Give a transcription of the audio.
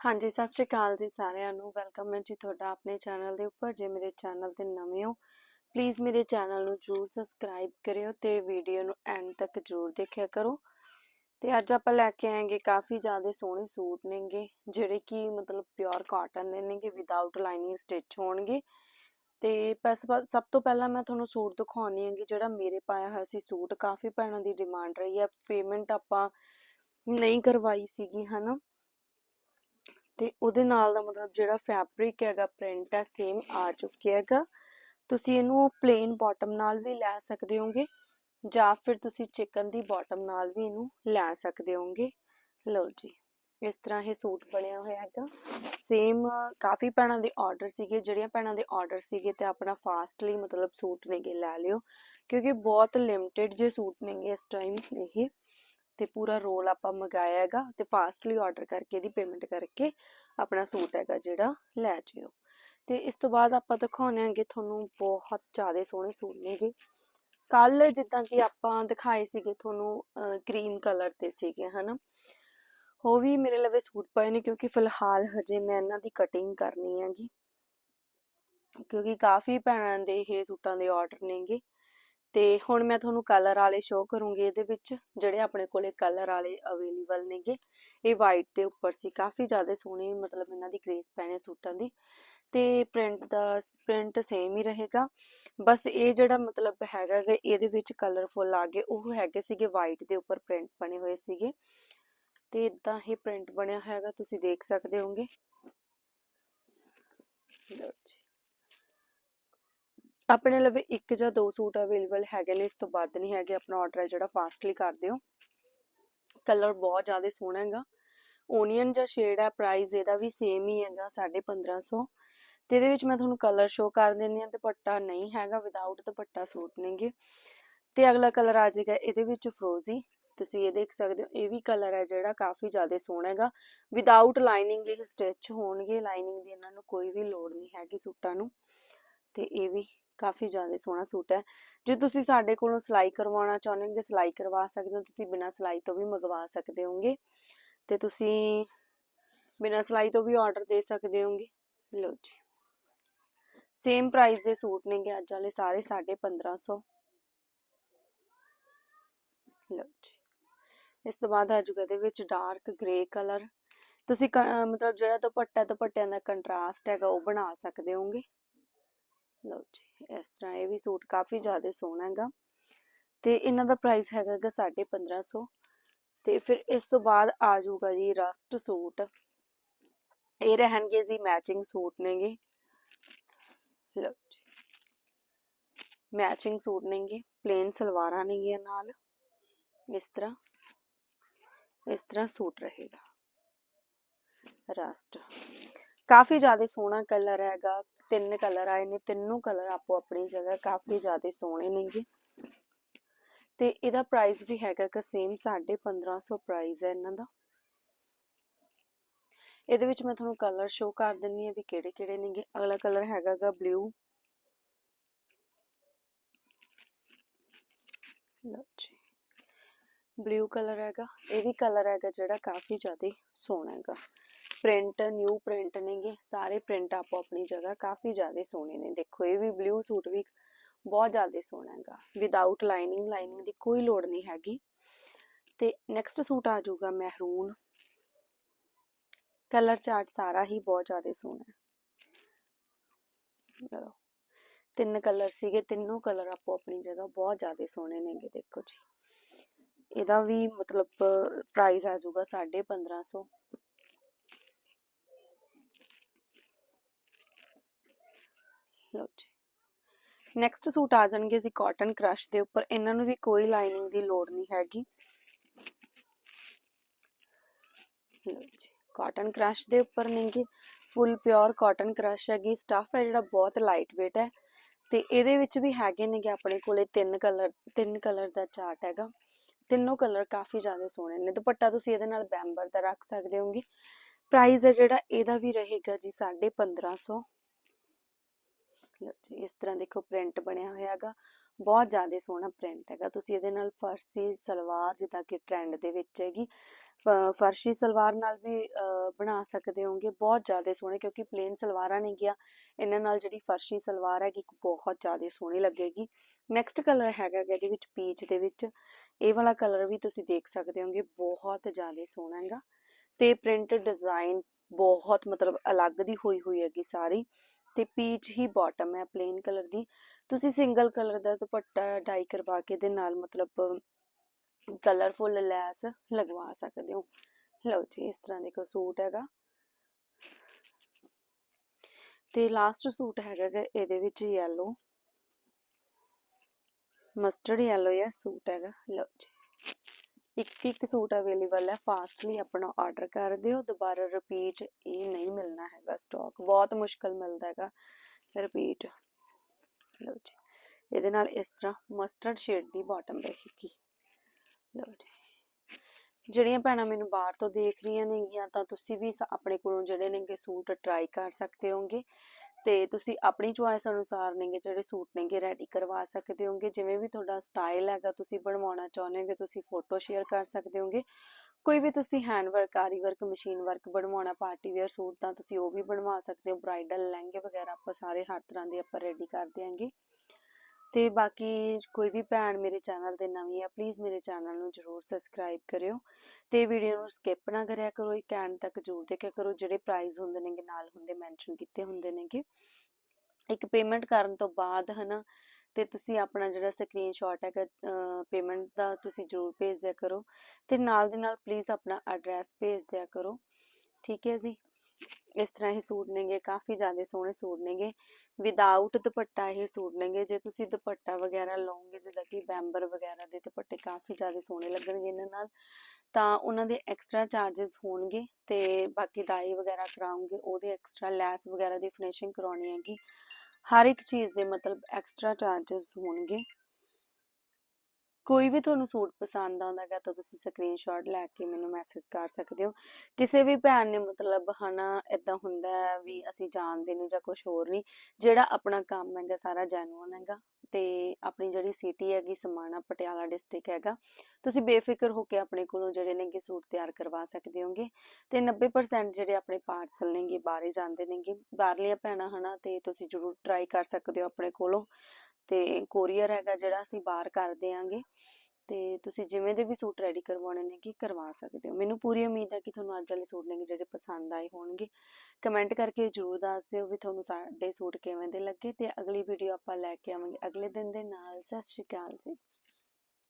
ਹਾਂਜੀ, ਸਤਿ ਸ਼੍ਰੀ ਅਕਾਲ ਜੀ ਸਾਰਿਆਂ ਨੂੰ। ਵੈਲਕਮ ਹੈ ਜੀ ਤੁਹਾਡਾ ਆਪਣੇ ਚੈਨਲ ਦੇ ਉੱਪਰ। ਜੇ ਮੇਰੇ ਚੈਨਲ ਤੇ ਨਵੇਂ ਹੋ ਪਲੀਜ਼ ਮੇਰੇ ਚੈਨਲ ਨੂੰ ਜਰੂਰ ਸਬਸਕ੍ਰਾਈਬ ਕਰਿਓ ਤੇ ਵੀਡੀਓ ਨੂੰ ਐਂਡ ਤੱਕ ਜਰੂਰ ਦੇਖਿਆ ਕਰੋ। ਤੇ ਅੱਜ ਆਪਾਂ ਲੈ ਕੇ ਆਏਗੇ ਕਾਫੀ ਜ਼ਿਆਦਾ ਸੋਹਣੇ ਸੂਟ ਨੇਗੇ, ਜਿਹੜੇ ਕਿ ਮਤਲਬ ਪਿਓਰ ਕਾਟਨ ਦੇ ਨੇਗੇ ਵਿਦਆਊਟ ਲਾਈਨਿੰਗ ਸਟਿਚ ਹੋਣਗੇ। ਤੇ ਸਭ ਤੋਂ ਪਹਿਲਾਂ ਮੈਂ ਤੁਹਾਨੂੰ ਸੂਟ ਦਿਖਾਉਣੀ ਹੈਗੀ, ਜਿਹੜਾ ਮੇਰੇ ਪਾਇਆ ਹੋਇਆ ਸੀ ਸੂਟ। ਕਾਫੀ ਭੈਣਾਂ ਦੀ ਡਿਮਾਂਡ ਰਹੀ ਹੈ। ਪੇਮੈਂਟ ਆਪਾਂ ਨਹੀਂ ਕਰਵਾਈ ਸੀਗੀ, ਹਨਾ? ਤੇ ਉਹਦੇ ਨਾਲ ਦਾ ਮਤਲਬ ਜਿਹੜਾ ਫੈਬਰਿਕ ਹੈਗਾ ਪ੍ਰਿੰਟ ਹੈ ਸੇਮ ਆ ਚੁੱਕਿਆ ਹੈਗਾ। ਤੁਸੀਂ ਇਹਨੂੰ ਪਲੇਨ ਬਾਟਮ ਨਾਲ ਵੀ ਲੈ ਸਕਦੇ ਹੋਗੇ ਜਾਂ ਫਿਰ ਤੁਸੀਂ ਚਿਕਨ ਦੀ ਬਾਟਮ ਨਾਲ ਵੀ ਇਹਨੂੰ ਲੈ ਸਕਦੇ ਹੋਗੇ। ਲਓ ਜੀ ਇਸ ਤਰ੍ਹਾਂ ਇਹ ਸੂਟ ਬਣਿਆ ਹੋਇਆ ਹੈਗਾ। ਸੇਮ ਕਾਫੀ ਭੈਣਾਂ ਦੇ ਆਰਡਰ ਸੀਗੇ ਜਿਹੜੀਆਂ ਭੈਣਾਂ ਦੇ ਆਰਡਰ ਸੀਗੇ ਤੇ ਆਪਣਾ ਫਾਸਟਲੀ ਮਤਲਬ ਸੂਟ ਨੇਗੇ ਲੈ ਲਿਓ। ਕਿਉਂਕਿ ਬਹੁਤ ਲਿਮਟਿਡ ਜੇ ਸੂਟ ਨੇਗੇ ਇਸ ਟਾਈਮ ਇਹ। ਤੇ ਪੂਰਾ ਰੋਲ ਆਪਾਂ ਮੰਗਾਇਆ ਹੈਗਾ ਤੇ ਫਾਸਟਲੀ ਆਰਡਰ ਕਰਕੇ ਇਹਦੀ ਪੇਮੈਂਟ ਕਰਕੇ ਆਪਣਾ ਸੂਟ ਹੈਗਾ ਜਿਹੜਾ ਲੈ ਜਿਓ। ਤੇ ਇਸ ਤੋਂ ਬਾਅਦ ਆਪਾਂ ਦਿਖਾਉਣੇ ਆਂਗੇ ਤੁਹਾਨੂੰ ਬਹੁਤ ਜ਼ਿਆਦਾ ਸੋਹਣੇ ਸੂਟ ਨੇ ਜੀ। ਕੱਲ ਜਿੱਦਾਂ ਕਿ ਆਪਾਂ ਦਿਖਾਏ ਸੀਗੇ ਤੁਹਾਨੂੰ ਕਰੀਮ ਕਲਰ ਤੇ ਸੀਗੇ, ਹਨਾ। ਉਹ ਵੀ ਮੇਰੇ ਲਵੇ ਸੂਟ ਪਏ ਨੇ ਕਿਉਂਕਿ ਫਿਲਹਾਲ ਹਜੇ ਮੈਂ ਇਹਨਾਂ ਦੀ ਕਟਿੰਗ ਕਰਨੀ ਹੈਗੀ। ਕਿਉਂਕਿ ਕਾਫੀ ਭੈਣਾਂ ਦੇ ਇਹ ਸੂਟਾਂ ਦੇ ਆਰਡਰ ਨੇਗੇ। ਤੇ ਹੁਣ ਮੈਂ ਤੁਹਾਨੂੰ ਕਲਰ ਵਾਲੇ ਸ਼ੋ ਕਰੂੰਗੀ ਇਹਦੇ ਵਿੱਚ, ਜਿਹੜੇ ਆਪਣੇ ਕੋਲੇ ਕਲਰ ਵਾਲੇ ਅਵੇਲੇਬਲ ਨੇਗੇ। ਇਹ ਵਾਈਟ ਦੇ ਉੱਪਰ ਸੀ, ਕਾਫੀ ਜ਼ਿਆਦਾ ਸੋਹਣੀ, ਮਤਲਬ ਇਹਨਾਂ ਦੀ ਗ੍ਰੇਸ ਪੈਣੇ ਸੂਟਾਂ ਦੀ। ਤੇ ਪ੍ਰਿੰਟ ਦਾ ਪ੍ਰਿੰਟ ਸੇਮ ਹੀ ਰਹੇਗਾ। ਬਸ ਇਹ ਜਿਹੜਾ ਮਤਲਬ ਹੈਗਾ ਕਿ ਇਹਦੇ ਵਿੱਚ ਕਲਰਫੁਲ ਆ ਗਏ। ਉਹ ਹੈਗੇ ਸੀਗੇ ਵਾਈਟ ਦੇ ਉੱਪਰ ਪ੍ਰਿੰਟ ਬਣੇ ਹੋਏ ਸੀਗੇ। ਤੇ ਇਦਾਂ ਹੀ ਪ੍ਰਿੰਟ ਬਣਿਆ ਹੈਗਾ, ਤੁਸੀਂ ਦੇਖ ਸਕਦੇ ਹੋਗੇ। ਲਓ ਜੀ। ਆਪਣੇ ਲਵੇ ਇੱਕ ਜਾਂ ਦੋ ਸੂਟ ਅਵੇਲੇਬਲ ਹੈਗੇ ਨੇ, ਇਸ ਤੋਂ ਵੱਧ ਨਹੀਂ ਹੈਗੇ, ਆਪਣਾ ਆਰਡਰ ਹੈ ਜਿਹੜਾ ਫਾਸਟਲੀ ਕਰ ਦਿਓ। ਕਲਰ ਬਹੁਤ ਜ਼ਿਆਦਾ ਸੋਹਣਾ ਹੈਗਾ। ਓਨੀਅਨ ਜਾਂ ਸ਼ੇਡ ਹੈ ਪ੍ਰਾਈਸ ਇਹਦਾ ਵੀ ਸੇਮ ਹੀ ਹੈਗਾ 1550 ਤੇ ਇਹਦੇ ਵਿੱਚ ਮੈਂ ਤੁਹਾਨੂੰ ਕਲਰ ਸ਼ੋ ਕਰ ਦਿੰਦੀ ਹਾਂ, ਦੁਪੱਟਾ ਨਹੀਂ ਹੈਗਾ ਵਿਦਆਊਟ ਦੁਪੱਟਾ ਸੂਟ ਨੇਗੇ। ਤੇ ਅਗਲਾ ਕਲਰ ਆ ਜਾਏਗਾ ਇਹਦੇ ਵਿੱਚ ਫਰੋਜ਼ੀ ਤੁਸੀਂ ਇਹ ਦੇਖ ਸਕਦੇ ਹੋ, ਇਹ ਵੀ ਕਲਰ ਹੈ ਜਿਹੜਾ ਕਾਫੀ ਜ਼ਿਆਦਾ ਸੋਹਣਾ ਹੈਗਾ। ਵਿਦਆਊਟ ਲਾਈਨਿੰਗ ਇਹ ਸਟਿਚ ਹੋਣਗੇ ਲਾਈਨਿੰਗ ਦੀ ਇਹਨਾਂ ਨੂੰ ਕੋਈ ਵੀ ਲੋੜ ਨਹੀਂ ਹੈਗੀ ਸੂਟਾਂ ਨੂੰ। ਤੇ ਇਹ ਵੀ ਕਾਫੀ ਜ਼ਿਆਦਾ ਸੋਹਣਾ ਸੂਟ ਹੈ। ਜੇ ਤੁਸੀਂ ਸਾਡੇ ਕੋਲੋਂ ਸਿਲਾਈ ਕਰਵਾਉਣਾ ਚਾਹੁੰਦੇ ਹੋ ਸਿਲਾਈ ਕਰਵਾ ਸਕਦੇ ਹੋ, ਤੁਸੀਂ ਬਿਨਾਂ ਸਿਲਾਈ ਤੋਂ ਵੀ ਮੰਗਵਾ ਸਕਦੇ ਹੋਗੇ। ਤੇ ਤੁਸੀਂ ਬਿਨਾਂ ਸਿਲਾਈ ਤੋਂ ਵੀ ਆਰਡਰ ਦੇ ਸਕਦੇ ਹੋਗੇ। ਲਓ ਜੀ। ਸੇਮ ਪ੍ਰਾਈਸ ਦੇ ਸੂਟ ਨੇਗੇ ਅੱਜ ਵਾਲੇ ਸਾਰੇ 1550 ਲਓ ਜੀ। ਇਸ ਤੋਂ ਬਾਅਦ ਆ ਜੂਗਾ ਇਹਦੇ ਵਿੱਚ ਡਾਰਕ ਗ੍ਰੇ ਕਲਰ ਤੁਸੀਂ ਮਤਲਬ ਜਿਹੜਾ ਦੁਪੱਟਾ ਦੁਪੱਟਿਆਂ ਦਾ ਕੰਟਰਾਸਟ ਹੈਗਾ, ਉਹ ਬਣਾ ਸਕਦੇ ਹੋਗੇ। ਲਓ ਜੀ, ਇਸ ਤਰ੍ਹਾਂ ਇਹ ਵੀ ਸੂਟ ਕਾਫੀ ਜ਼ਿਆਦਾ ਸੋਹਣਾ ਹੈਗਾ। ਤੇ ਇਹਨਾਂ ਦਾ ਪ੍ਰਾਈਸ ਹੈਗਾ ਗਾ 1550 ਤੇ ਫਿਰ ਇਸ ਤੋਂ ਬਾਅਦ ਆ ਜਾਊਗਾ ਜੀ ਰਸਟ ਸੂਟ। ਇਹ ਰਹਿਣਗੇ ਜੀ ਮੈਚਿੰਗ ਸੂਟ ਨੇਗੇ। ਲਓ ਜੀ। ਮੈਚਿੰਗ ਸੂਟ ਨੇਗੇ ਪਲੇਨ ਸਲਵਾਰਾਂ ਨੇਗੀਆਂ ਨਾਲ। ਇਸ ਤਰ੍ਹਾਂ ਇਸ ਤਰ੍ਹਾਂ ਸੂਟ ਰਹੇਗਾ। ਰਸਟ। ਕਾਫੀ ਜ਼ਿਆਦਾ ਸੋਹਣਾ ਕਲਰ ਹੈਗਾ। ਤਿੰਨ ਕਲਰ ਆਏ ਨੇ, ਤਿੰਨੋਂ ਕਲਰ ਆਪੋ ਆਪਣੀ ਜਗ੍ਹਾ ਕਾਫੀ ਜ਼ਿਆਦਾ ਸੋਹਣੇ ਨੇਗੇ। ਤੇ ਇਹਦਾ ਪ੍ਰਾਈਸ ਵੀ ਹੈਗਾ ਕਿ ਸੇਮ 1550 ਪ੍ਰਾਈਸ ਹੈ ਇਹਨਾਂ ਦਾ। ਇਹਦੇ ਵਿੱਚ ਮੈਂ ਤੁਹਾਨੂੰ ਕਲਰ ਸ਼ੋ ਕਰ ਦਿੰਨੀ ਆ ਵੀ ਕਿਹੜੇ ਕਿਹੜੇ ਨੇਗੇ। ਅਗਲਾ ਕਲਰ ਹੈਗਾਗਾ ਬਲੂ ਲਓ ਜੀ। ਬਲੂ ਕਲਰ ਹੈਗਾ। ਇਹ ਵੀ ਕਲਰ ਹੈਗਾ ਜਿਹੜਾ ਕਾਫੀ ਜ਼ਿਆਦਾ ਸੋਹਣਾ ਹੈਗਾ। ਪ੍ਰਿੰਟ ਨਿਊ ਪ੍ਰਿੰਟ ਨੇਗੇ, ਸਾਰੇ ਪ੍ਰਿੰਟ ਆਪੋ ਆਪਣੀ ਜਗ੍ਹਾ ਕਾਫੀ ਜ਼ਿਆਦਾ ਸੋਹਣੇ ਨੇ। ਦੇਖੋ, ਇਹ ਵੀ ਬਲੂ ਸੂਟ ਵੀ ਬਹੁਤ ਜ਼ਿਆਦਾ ਸੋਹਣਾ ਹੈਗਾ। ਵਿਦਆਊਟ ਲਾਈਨਿੰਗ ਲਾਈਨਿੰਗ ਦੀ ਕੋਈ ਲੋੜ ਨਹੀਂ ਹੈਗੀ। ਤੇ ਨੈਕਸਟ ਸੂਟ ਆ ਜਾਊਗਾ ਮਹਿਰੂਨ ਕਲਰ ਚਾਰਟ ਸਾਰਾ ਹੀ ਬਹੁਤ ਜ਼ਿਆਦਾ ਸੋਹਣਾ ਹੈ। ਲਓ, ਤਿੰਨ ਕਲਰ ਸੀਗੇ, ਤਿੰਨੋਂ ਕਲਰ ਆਪੋ ਆਪਣੀ ਜਗ੍ਹਾ ਬਹੁਤ ਜ਼ਿਆਦਾ ਸੋਹਣੇ ਨੇਗੇ, ਦੇਖੋ ਜੀ। ਇਹਦਾ ਵੀ ਮਤਲਬ ਪ੍ਰਾਈਸ ਆ ਜਾਊਗਾ 1550 ਲਓ ਜੀ। ਨੈਕਸਟ ਸੂਟ ਆ ਜਾਣਗੇ ਜੀ ਕਾਟਨ ਕ੍ਰਸ਼ ਦੇ ਉੱਪਰ। ਇਹਨਾਂ ਨੂੰ ਵੀ ਕੋਈ ਲਾਈਨਿੰਗ ਦੀ ਲੋੜ ਨਹੀਂ ਹੈਗੀ। ਲਓ ਜੀ ਕਾਟਨ ਕ੍ਰਸ਼ ਦੇ ਉੱਪਰ ਨੇਗੇ ਫੁੱਲ ਪਿਓਰ ਕਾਟਨ ਕ੍ਰਸ਼ ਹੈਗੀ। ਸਟਫ ਹੈ ਜਿਹੜਾ ਬਹੁਤ ਲਾਈਟ weight ਹੈ। ਤੇ ਇਹਦੇ ਵਿੱਚ ਵੀ ਹੈਗੇ ਨੇਗੇ ਆਪਣੇ ਕੋਲੇ ਤਿੰਨ ਕਲਰ ਤਿੰਨ ਕਲਰ ਦਾ ਚਾਰਟ ਹੈਗਾ। ਤਿੰਨੋਂ ਕਲਰ ਕਾਫੀ ਜ਼ਿਆਦਾ ਸੋਹਣੇ ਨੇ। ਦੁਪੱਟਾ ਤੁਸੀਂ ਇਹਦੇ ਨਾਲ ਬੈਂਬਰ ਦਾ ਰੱਖ ਸਕਦੇ ਹੋਗੇ। ਪ੍ਰਾਈਸ ਹੈ ਜਿਹੜਾ ਇਹਦਾ ਵੀ ਰਹੇਗਾ ਜੀ 1550 ਲਓ ਜੀ ਇਸ ਤਰ੍ਹਾਂ ਦੇਖੋ ਪ੍ਰਿੰਟ ਬਣਿਆ ਹੋਇਆ ਹੈਗਾ। ਬਹੁਤ ਜ਼ਿਆਦਾ ਸੋਹਣਾ ਪ੍ਰਿੰਟ ਹੈਗਾ। ਤੁਸੀਂ ਇਹਦੇ ਨਾਲ ਫਰਸੀ ਸਲਵਾਰ, ਜਿੱਦਾਂ ਕਿ ਟ੍ਰੈਂਡ ਦੇ ਵਿੱਚ ਹੈਗੀ ਫਰਸ਼ੀ ਸਲਵਾਰ ਨਾਲ ਵੀ ਬਣਾ ਸਕਦੇ ਹੋਗੇ ਬਹੁਤ ਜ਼ਿਆਦਾ ਸੋਹਣੇ, ਕਿਉਂਕਿ ਪਲੇਨ ਸਲਵਾਰਾਂ ਨਹੀਂ ਗਿਆ। ਇਹਨਾਂ ਨਾਲ ਜਿਹੜੀ ਫਰਸ਼ੀ ਸਲਵਾਰ ਹੈਗੀ ਬਹੁਤ ਜ਼ਿਆਦਾ ਸੋਹਣੀ ਲੱਗੇਗੀ। ਨੈਕਸਟ ਕਲਰ ਹੈਗਾ ਗਾ ਇਹਦੇ ਵਿੱਚ ਪੀਚ ਦੇ ਵਿੱਚ। ਇਹ ਵਾਲਾ ਕਲਰ ਵੀ ਤੁਸੀਂ ਦੇਖ ਸਕਦੇ ਹੋਗੇ ਬਹੁਤ ਜ਼ਿਆਦਾ ਸੋਹਣਾ ਹੈਗਾ। ਤੇ ਪ੍ਰਿੰਟ ਡਿਜ਼ਾਈਨ ਬਹੁਤ ਮਤਲਬ ਅਲੱਗ ਦੀ ਹੋਈ ਹੋਈ ਹੈਗੀ ਸਾਰੀ। ਤੇ ਪੀਚ ਹੀ ਬਾਟਮ ਹੈ ਪਲੇਨ ਕਲਰ ਦੀ। ਤੁਸੀਂ ਸਿੰਗਲ ਕਲਰ ਦਾ ਦੁਪੱਟਾ ਡਾਈ ਕਰਵਾ ਕੇ ਦੇ ਨਾਲ ਮਤਲਬ ਕਲਰਫੁਲ ਲੈਸ ਲਗਵਾ ਸਕਦੇ ਹੋ। ਲਓ ਜੀ, ਇਸ ਤਰ੍ਹਾਂ ਦੇਖੋ ਸੂਟ ਹੈਗਾ। ਤੇ ਲਾਸਟ ਸੂਟ ਹੈਗਾ ਗਾ ਇਹਦੇ ਵਿੱਚ ਯੈਲੋ ਮਸਟਰਡ ਯੈਲੋ ਇਹ ਸੂਟ ਹੈਗਾ। ਲਓ ਜੀ। ਇੱਕ ਇੱਕ ਸੂਟ ਅਵੇਲੇਬਲ ਹੈ ਫਾਸਟਲੀ ਆਪਣਾ ਆਰਡਰ ਕਰ ਦਿਓ, ਦੁਬਾਰਾ ਰਿਪੀਟ ਇਹ ਨਹੀਂ ਮਿਲਣਾ ਹੈਗਾ ਸਟਾਕ ਬਹੁਤ ਮੁਸ਼ਕਲ ਮਿਲਦਾ ਹੈਗਾ ਰਿਪੀਟ ਲਓ ਜੀ, ਇਹਦੇ ਨਾਲ ਇਸ ਤਰ੍ਹਾਂ ਮਸਟਰਡ ਸ਼ੇਡ ਦੀ ਬਾਟਮ ਰਹੇਗੀ, ਲਓ ਜੀ, ਜਿਹੜੀਆਂ ਭੈਣਾਂ ਮੈਨੂੰ ਬਾਹਰ ਤੋਂ ਦੇਖ ਰਹੀਆਂ ਨੇਗੀਆਂ, ਤਾਂ ਤੁਸੀਂ ਵੀ ਆਪਣੇ ਕੋਲੋਂ ਜਿਹੜੇ ਨੇਗੇ ਸੂਟ ਟਰਾਈ ਕਰ ਸਕਦੇ ਹੋਗੇ ਤੇ ਤੁਸੀਂ ਆਪਣੀ ਚੁਆਇਸ ਅਨੁਸਾਰ ਨੇਗੇ ਜਿਹੜੇ ਸੂਟ ਨੇਗੇ ਰੈਡੀ ਕਰਵਾ ਸਕਦੇ ਹੋਗੇ, ਜਿਵੇਂ ਵੀ ਤੁਹਾਡਾ ਸਟਾਈਲ ਹੈਗਾ, ਤੁਸੀਂ ਬਣਵਾਉਣਾ ਚਾਹੁੰਦੇ ਹੋਗੇ, ਤੁਸੀਂ ਫੋਟੋ ਸ਼ੇਅਰ ਕਰ ਸਕਦੇ ਹੋਗੇ। ਕੋਈ ਵੀ ਤੁਸੀਂ hand work aari work machine work ਬਣਵਾਉਣਾ ਪਾਰਟੀ ਵੇਅਰ ਸੂਟ ਤਾਂ ਤੁਸੀਂ ਉਹ ਵੀ ਬਣਵਾ ਸਕਦੇ ਹੋ ਬ੍ਰਾਈਡਲ ਲਹਿੰਗੇ ਵਗੈਰਾ ਆਪਾਂ ਸਾਰੇ ਹਰ ਤਰ੍ਹਾਂ ਦੇ ਆਪਾਂ ਰੈਡੀ ਕਰ ਦਿਆਂਗੇ। ਤੇ ਬਾਕੀ ਕੋਈ ਵੀ ਭੈਣ ਮੇਰੇ ਚੈਨਲ ਤੇ ਨਵੀਂ ਹੈ ਪਲੀਜ਼ ਮੇਰੇ ਚੈਨਲ ਨੂੰ ਜਰੂਰ ਸਬਸਕ੍ਰਾਈਬ ਕਰਿਓ ਤੇ ਵੀਡੀਓ ਨੂੰ ਸਕਿਪ ਨਾ ਕਰਿਆ ਕਰੋ, ਇੱਕ ਐਂਡ ਤੱਕ ਜਰੂਰ ਦੇਖਿਆ ਕਰੋ, ਜਿਹੜੇ ਪ੍ਰਾਈਸ ਹੁੰਦੇ ਨੇਗੇ, ਨਾਲ ਹੁੰਦੇ ਮੈਂਸ਼ਨ ਕੀਤੇ ਹੁੰਦੇ ਨੇਗੇ। ਇੱਕ ਪੇਮੈਂਟ ਕਰਨ ਤੋਂ ਬਾਅਦ ਹਨਾ, ਤੇ ਤੁਸੀਂ ਆਪਣਾ ਜਿਹੜਾ ਸਕਰੀਨਸ਼ਾਟ ਹੈਗਾ ਪੇਮੈਂਟ ਦਾ ਤੁਸੀਂ ਜਰੂਰ ਭੇਜ ਦਿਆ ਕਰੋ ਤੇ ਨਾਲ ਦੇ ਨਾਲ ਪਲੀਜ਼ ਆਪਣਾ ਐਡਰੈਸ ਭੇਜ ਦਿਆ ਕਰੋ, ਠੀਕ ਹੈ ਜੀ? ਇਸ ਤਰ੍ਹਾਂ ਇਹ ਸੂਟ ਨੇਗੇ, ਕਾਫੀ ਜ਼ਿਆਦਾ ਸੋਹਣੇ ਸੂਟ ਨੇਗੇ। ਵਿਦਆਊਟ ਦੁਪੱਟਾ ਇਹ ਸੂਟ ਨੇਗੇ, ਜੇ ਤੁਸੀਂ ਦੁਪੱਟਾ ਵਗੈਰਾ ਲਓਗੇ, ਜਿੱਦਾਂ ਕਿ ਬੈਂਬਰ ਵਗੈਰਾ ਦੇ ਦੁਪੱਟੇ ਕਾਫੀ ਜ਼ਿਆਦਾ ਸੋਹਣੇ ਲੱਗਣਗੇ ਇਹਨਾਂ ਨਾਲ, ਤਾਂ ਉਹਨਾਂ ਦੇ ਐਕਸਟਰਾ ਚਾਰजेस ਹੋਣਗੇ ਤੇ ਬਾਕੀ ਡਾਈ ਵਗੈਰਾ ਕਰਾਉਂਗੇ ਉਹਦੇ ਐਕਸਟਰਾ ਲੈਸ ਵਗੈਰਾ ਦੀ ਫਿਨਿਸ਼ਿੰਗ ਕਰਾਉਣੀ ਹੈਗੀ। ਹਰ ਇੱਕ ਚੀਜ਼ ਦੇ ਮਤਲਬ ਐਕਸਟਰਾ ਚਾਰजेस ਹੋਣਗੇ। ਕੋਈ ਵੀ ਤੁਹਾਨੂੰ ਸੂਟ ਪਸੰਦ ਆਉਂਦਾ ਹੈਗਾ ਤਾਂ ਤੁਸੀਂ ਸਕਰੀਨਸ਼ਾਟ ਲੈ ਕੇ ਮੈਨੂੰ ਮੈਸੇਜ ਕਰ ਸਕਦੇ ਹੋ। ਕਿਸੇ ਵੀ ਭੈਣ ਨੇ ਮਤਲਬ ਹਨਾ ਇਦਾਂ ਹੁੰਦਾ ਹੈ ਵੀ ਅਸੀਂ ਜਾਣਦੇ ਨਹੀਂ ਜਾਂ ਕੁਝ ਹੋਰ ਨਹੀਂ, ਜਿਹੜਾ ਆਪਣਾ ਕੰਮ ਹੈਗਾ ਸਾਰਾ ਜੈਨੂਅਨ ਹੈਗਾ ਤੇ ਆਪਣੀ ਜਿਹੜੀ ਸਿਟੀ ਹੈਗੀ ਸਮਾਣਾ ਪਟਿਆਲਾ ਡਿਸਟ੍ਰਿਕਟ ਹੈਗਾ, ਤੁਸੀਂ ਬੇਫਿਕਰ ਹੋ ਕੇ ਆਪਣੇ ਕੋਲੋਂ ਜਿਹੜੇ ਨੇਗੇ ਸੂਟ ਤਿਆਰ ਕਰਵਾ ਸਕਦੇ ਹੋਗੇ ਤੇ 90% ਜਿਹੜੇ ਆਪਣੇ ਪਾਰਸਲ ਨੇਗੇ ਬਾਹਰੇ ਜਾਂਦੇ ਨੇਗੇ, ਬਾਹਰਲੀਆਂ ਭੈਣਾਂ ਹਨਾ ਤੇ ਤੁਸੀਂ ਜਰੂਰ ਟਰਾਈ ਕਰ ਸਕਦੇ ਹੋ ਆਪਣੇ ਕੋਲੋਂ। ਤੇ ਕੋਰੀਅਰ ਹੈਗਾ ਜਿਹੜਾ ਅਸੀਂ ਬਾਹਰ ਕਰ ਦਿਆਂਗੇ। ਤੇ ਤੁਸੀਂ ਜਿਵੇਂ ਦੇ ਵੀ ਸੂਟ ਰੈਡੀ ਕਰਵਾਉਣੇ ਨੇ ਕਿ ਕਰਵਾ ਸਕਦੇ ਹੋ। ਮੈਨੂੰ ਪੂਰੀ ਉਮੀਦ ਹੈ ਕਿ ਤੁਹਾਨੂੰ ਅੱਜ ਵਾਲੇ ਸੂਟ ਨੇ ਜਿਹੜੇ ਪਸੰਦ ਆਏ ਹੋਣਗੇ। ਕਮੈਂਟ ਕਰਕੇ ਜਰੂਰ ਦੱਸ ਦਿਓ ਵੀ ਤੁਹਾਨੂੰ ਸਾਡੇ ਸੂਟ ਕਿਵੇਂ ਦੇ ਲੱਗੇ ਤੇ ਅਗਲੀ ਵੀਡੀਓ ਆਪਾਂ ਲੈ ਕੇ ਆਵਾਂਗੇ। ਅਗਲੇ ਦਿਨ ਦੇ ਨਾਲ, ਸਤਿ ਸ਼੍ਰੀ ਅਕਾਲ ਜੀ।